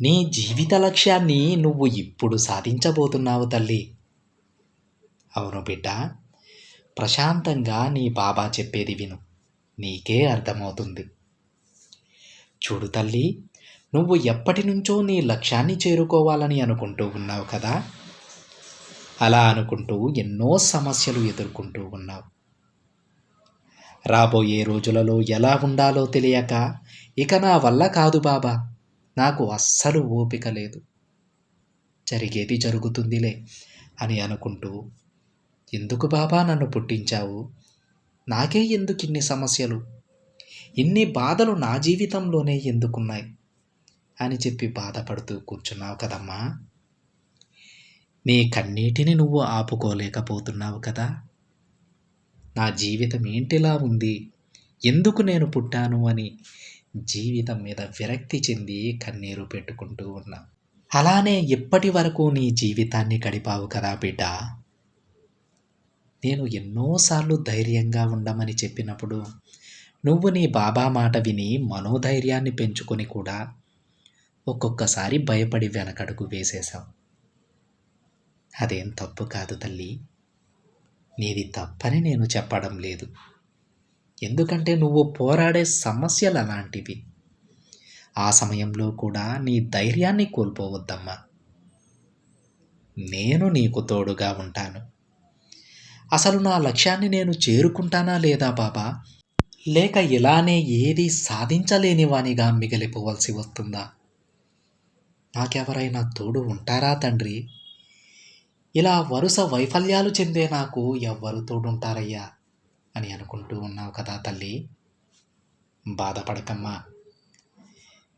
నీ జీవిత లక్ష్యాన్ని నువ్వు ఇప్పుడు సాధించబోతున్నావు తల్లి. అవును బిడ్డ ప్రశాంతంగా నీ బాబా చెప్పేది విను. నీకే అర్థమవుతుంది. చూడు తల్లి నువ్వు ఎప్పటి నుంచో నీ లక్ష్యాన్ని చేరుకోవాలని అనుకుంటూ ఉన్నావు కదా? అలా అనుకుంటూ ఎన్నో సమస్యలు ఎదుర్కొంటూ ఉన్నావు. రాబోయే రోజులలో ఎలా ఉండాలో తెలియక ఇక నా వల్ల కాదు బాబా. నాకు అస్సలు ఓపిక లేదు. జరిగేది జరుగుతుందిలే అని అనుకుంటూ ఎందుకు బాబా నన్ను పుట్టించావు? నాకే ఎందుకు ఇన్ని సమస్యలు? ఇన్ని బాధలు నా జీవితంలోనే ఎందుకున్నాయి? అని చెప్పి బాధపడుతూ కూర్చున్నావు కదమ్మా. నీ కన్నీటిని నువ్వు ఆపుకోలేకపోతున్నావు కదా. నా జీవితం ఏంటిలా ఉంది? ఎందుకు నేను పుట్టాను అని జీవితం మీద విరక్తి చెంది కన్నీరు పెట్టుకుంటూ ఉన్నా అలానే ఇప్పటి వరకు నీ జీవితాన్ని గడిపావు కదా బిడ్డ. నేను ఎన్నోసార్లు ధైర్యంగా ఉండమని చెప్పినప్పుడు నువ్వు నీ బాబా మాట విని మనోధైర్యాన్ని పెంచుకొని కూడా ఒక్కొక్కసారి భయపడి వెనకడుగు వేసేశావు. అదేం తప్పు కాదు తల్లి. నీది తప్పని నేను చెప్పడం లేదు. ఎందుకంటే నువ్వు పోరాడే సమస్యలు అలాంటివి. ఆ సమయంలో కూడా నీ ధైర్యాన్ని కోల్పోవద్దమ్మా. నేను నీకు తోడుగా ఉంటాను. అసలు నా లక్ష్యాన్ని నేను చేరుకుంటానా లేదా బాబా? లేక ఇలానే ఏది సాధించలేనివానిగా మిగిలిపోవలసి వస్తుందా? నాకెవరైనా తోడు ఉంటారా తండ్రి? ఇలా వరుస వైఫల్యాలు చెందే నాకు ఎవ్వరు తోడుంటారయ్యా? అని అనుకుంటూ ఉన్నావు కదా తల్లి? బాధపడకమ్మా.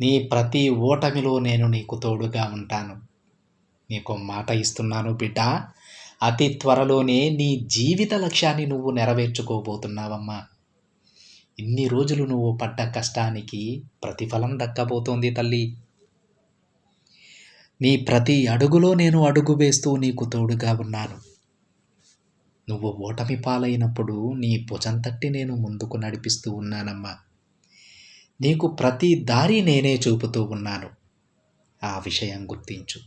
నీ ప్రతి ఓటమిలో నేను నీకు తోడుగా ఉంటాను. నీకు మాట ఇస్తున్నాను బిడ్డ. అతి త్వరలోనే నీ జీవిత లక్ష్యాన్ని నువ్వు నెరవేర్చుకోబోతున్నావమ్మా. ఇన్ని రోజులు నువ్వు పడ్డ కష్టానికి ప్రతిఫలం దక్కబోతోంది తల్లి. నీ ప్రతి అడుగులో నేను అడుగు వేస్తూ నీకు తోడుగా ఉన్నాను. నువ్వు ఓటమి పాలైనప్పుడు నీ భుజం తట్టి నేను ముందుకు నడిపిస్తూ ఉన్నానమ్మా. నీకు ప్రతి దారి నేనే చూపుతూ ఉన్నాను. ఆ విషయం గుర్తించు.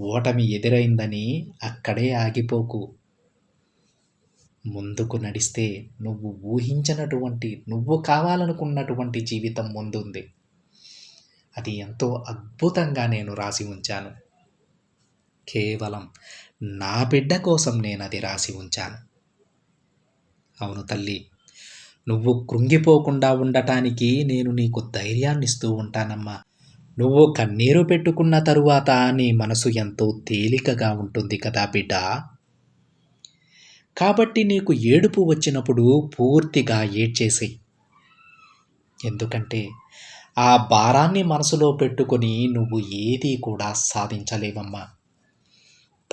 ఓటమి ఎదురైందని అక్కడే ఆగిపోకు. ముందుకు నడిస్తే నువ్వు ఊహించినటువంటి నువ్వు కావాలనుకున్నటువంటి జీవితం ముందుంది. అది ఎంతో అద్భుతంగా నేను రాసి ఉంచాను. కేవలం నా బిడ్డ కోసం నేను అది రాసి ఉంచాను. అవును తల్లి నువ్వు కృంగిపోకుండా ఉండటానికి నేను నీకు ధైర్యాన్నిస్తూ ఉంటానమ్మా. నువ్వు కన్నీరు పెట్టుకున్న తరువాత నీ మనసు ఎంతో తేలికగా ఉంటుంది కదా బిడ్డ. కాబట్టి నీకు ఏడుపు వచ్చినప్పుడు పూర్తిగా ఏడ్చేసి ఎందుకంటే ఆ భారాన్ని మనసులో పెట్టుకొని నువ్వు ఏదీ కూడా సాధించలేవమ్మా.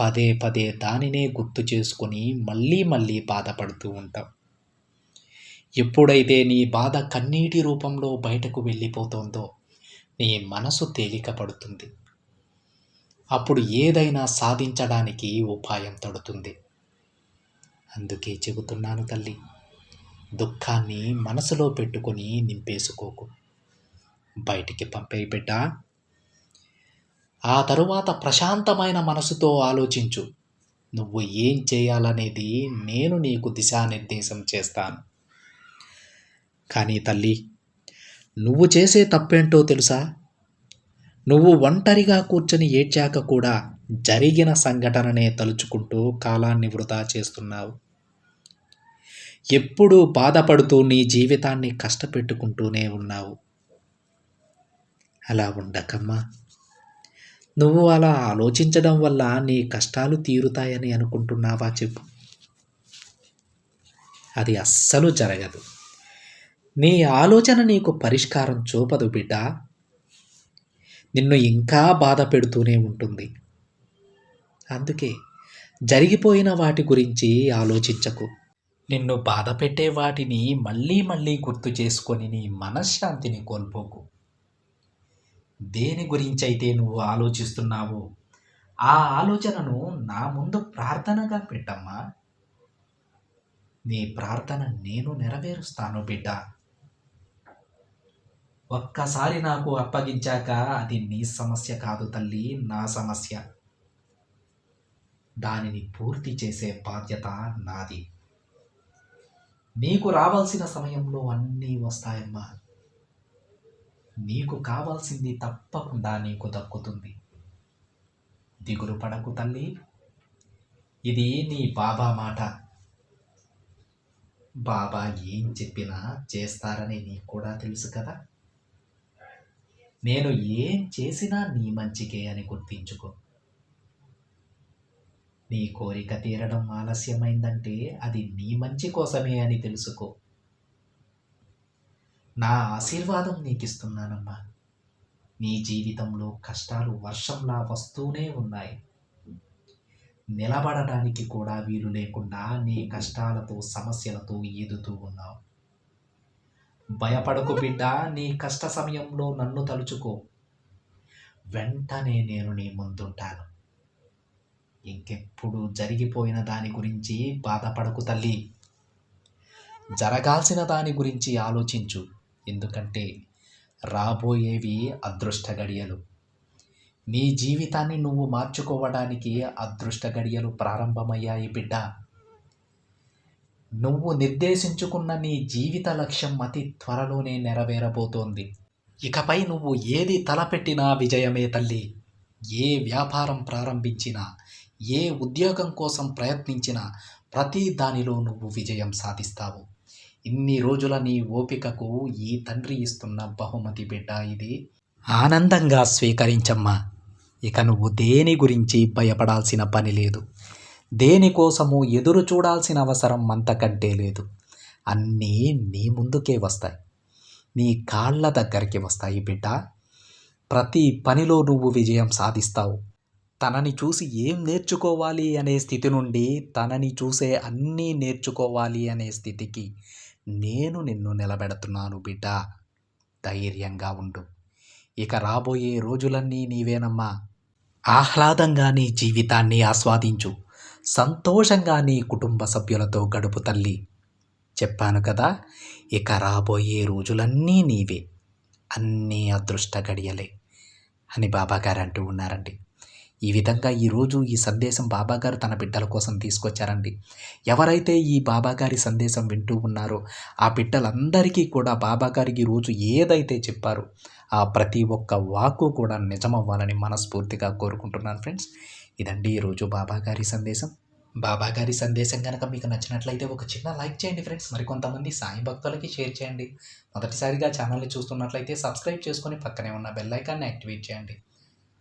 పదే పదే దానినే గుర్తు చేసుకొని మళ్ళీ మళ్ళీ బాధపడుతూ ఉంటాం. ఎప్పుడైతే నీ బాధ కన్నీటి రూపంలో బయటకు వెళ్ళిపోతుందో నీ మనసు తేలిక పడుతుంది. అప్పుడు ఏదైనా సాధించడానికి ఉపాయం తడుతుంది. అందుకే చెబుతున్నాను తల్లి దుఃఖాన్ని మనసులో పెట్టుకొని నింపేసుకోకు. బయటికి పంపే బిడ్డ. ఆ తరువాత ప్రశాంతమైన మనసుతో ఆలోచించు. నువ్వు ఏం చేయాలనేది నేను నీకు దిశానిర్దేశం చేస్తాను. కానీ తల్లి నువ్వు చేసే తప్పేంటో తెలుసా? నువ్వు ఒంటరిగా కూర్చొని ఏడ్చాక కూడా జరిగిన సంఘటననే తలుచుకుంటూ కాలాన్ని వృధా చేస్తున్నావు. ఎప్పుడూ బాధపడుతూ నీ జీవితాన్ని కష్టపెట్టుకుంటూనే ఉన్నావు. అలా ఉండకమ్మా. నువ్వు అలా ఆలోచించడం వల్ల నీ కష్టాలు తీరుతాయని అనుకుంటున్నావా చెప్పు. అది అస్సలు జరగదు. నీ ఆలోచన నీకు పరిష్కారం చూపదు బిడ్డ. నిన్ను ఇంకా బాధ పెడుతూనే ఉంటుంది. అందుకే జరిగిపోయిన వాటి గురించి ఆలోచించకు. నిన్ను బాధ పెట్టే వాటిని మళ్ళీ మళ్ళీ గుర్తు చేసుకొని నీ మనశ్శాంతిని కోల్పోకు. దేని గురించి అయితే నువ్వు ఆలోచిస్తున్నావో ఆ ఆలోచనను నా ముందు ప్రార్థనగా పెట్టమ్మా. నీ ప్రార్థన నేను నెరవేరుస్తాను బిడ్డ. ఒక్కసారి నాకు అప్పగించాక అది నీ సమస్య కాదు తల్లి నా సమస్య. దానిని పూర్తి చేసే బాధ్యత నాది. నీకు రావాల్సిన సమయంలో అన్నీ వస్తాయమ్మా. నీకు కావాల్సింది తప్పకుండా నీకు దక్కుతుంది. దిగులు పడకు తల్లి. ఇది నీ బాబా మాట. బాబా ఏం చెప్పినా చేస్తారని నీకు కూడా తెలుసు కదా. నేను ఏం చేసినా నీ మంచికే అని గుర్తించుకో. నీ కోరిక తీరడం ఆలస్యమైందంటే అది నీ మంచి కోసమే అని తెలుసుకో. నా ఆశీర్వాదం నీకు ఇస్తున్నానమ్మా నీ జీవితంలో కష్టాలు వర్షంలా వస్తూనే ఉన్నాయి. నిలబడడానికి కూడా వీలు లేకుండా నీ కష్టాలతో సమస్యలతో ఈదుతూ ఉన్నావు. భయపడకు బిడ్డ నీ కష్ట సమయంలో నన్ను తలుచుకో. వెంటనే నేను నీ ముందుంటాను. ఇంకెప్పుడు జరిగిపోయిన దాని గురించి బాధపడకు తల్లి. జరగాల్సిన దాని గురించి ఆలోచించు. ఎందుకంటే రాబోయేవి అదృష్ట గడియలు నీ జీవితాన్ని నువ్వు మార్చుకోవడానికి అదృష్ట గడియలు ప్రారంభమయ్యాయి బిడ్డ. నువ్వు నిర్దేశించుకున్న నీ జీవిత లక్ష్యం అతి త్వరలోనే నెరవేరబోతోంది. ఇకపై నువ్వు ఏది తలపెట్టినా విజయమే తల్లి. ఏ వ్యాపారం ప్రారంభించినా ఏ ఉద్యోగం కోసం ప్రయత్నించినా ప్రతి దానిలో నువ్వు విజయం సాధిస్తావు. ఇన్ని రోజుల నీ ఓపికకు ఈ తండ్రి ఇస్తున్న బహుమతి బిడ్డ ఇది. ఆనందంగా స్వీకరించమ్మా. ఇక నువ్వు దేని గురించి భయపడాల్సిన పని లేదు. దేనికోసము ఎదురు చూడాల్సిన అవసరం అంతకంటే లేదు. అన్నీ నీ ముందుకే వస్తాయి. నీ కాళ్ళ దగ్గరికి వస్తాయి బిడ్డ. ప్రతి పనిలో నువ్వు విజయం సాధిస్తావు. తనని చూసి ఏం నేర్చుకోవాలి అనే స్థితి నుండి తనని చూసే అన్నీ నేర్చుకోవాలి అనే స్థితికి నేను నిన్ను నిలబెడుతున్నాను బిడ్డ. ధైర్యంగా ఉండు. ఇక రాబోయే రోజులన్నీ నీవేనమ్మా. ఆహ్లాదంగా నీ జీవితాన్ని ఆస్వాదించు. సంతోషంగా నీ కుటుంబ సభ్యులతో గడుపు తల్లి. చెప్పాను కదా ఇక రాబోయే రోజులన్నీ నీవే. అన్నీ అదృష్ట గడియలే. అని బాబాగారు అంటూ ఉన్నారండి. ఈ విధంగా ఈరోజు ఈ సందేశం బాబాగారు తన బిడ్డల కోసం తీసుకొచ్చారండి. ఎవరైతే ఈ బాబాగారి సందేశం వింటూ ఉన్నారో ఆ బిడ్డలందరికీ కూడా బాబాగారికి ఈరోజు ఏదైతే చెప్పారో ఆ ప్రతి ఒక్క వాకు కూడా నిజమవ్వాలని మనస్ఫూర్తిగా కోరుకుంటున్నాను ఫ్రెండ్స్. ఇదండి ఈరోజు బాబాగారి సందేశం. బాబాగారి సందేశం కనుక మీకు నచ్చినట్లయితే ఒక చిన్న లైక్ చేయండి ఫ్రెండ్స్. మరికొంతమంది సాయి భక్తులకి షేర్ చేయండి. మొదటిసారిగా ఛానల్ని చూస్తున్నట్లయితే సబ్స్క్రైబ్ చేసుకొని పక్కనే ఉన్న బెల్ ఐకాన్ని యాక్టివేట్ చేయండి.